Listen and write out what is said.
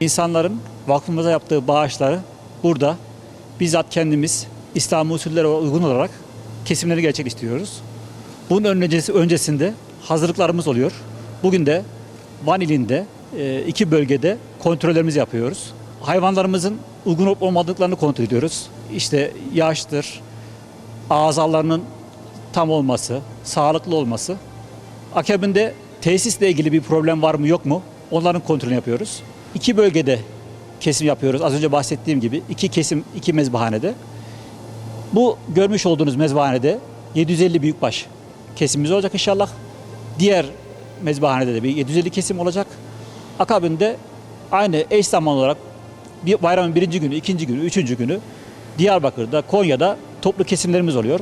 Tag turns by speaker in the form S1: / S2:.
S1: İnsanların vakfımıza yaptığı bağışları burada bizzat kendimiz İslam usullere uygun olarak kesimleri gerçekleştiriyoruz. Bunun öncesi, öncesinde hazırlıklarımız oluyor. Bugün de Van ilinde e, iki bölgede kontrollerimizi yapıyoruz. Hayvanlarımızın uygun olup olmadıklarını kontrol ediyoruz. İşte yaştır, azalarının tam olması, sağlıklı olması. Akabinde tesisle ilgili bir problem var mı yok mu onların kontrolünü yapıyoruz. İki bölgede kesim yapıyoruz. Az önce bahsettiğim gibi iki kesim, iki mezbahanede. Bu görmüş olduğunuz mezbahanede 750 büyükbaş kesimimiz olacak inşallah. Diğer mezbahanede de bir 750 kesim olacak. Akabinde aynı eş zaman olarak bir bayramın birinci günü, ikinci günü, üçüncü günü Diyarbakır'da, Konya'da toplu kesimlerimiz oluyor.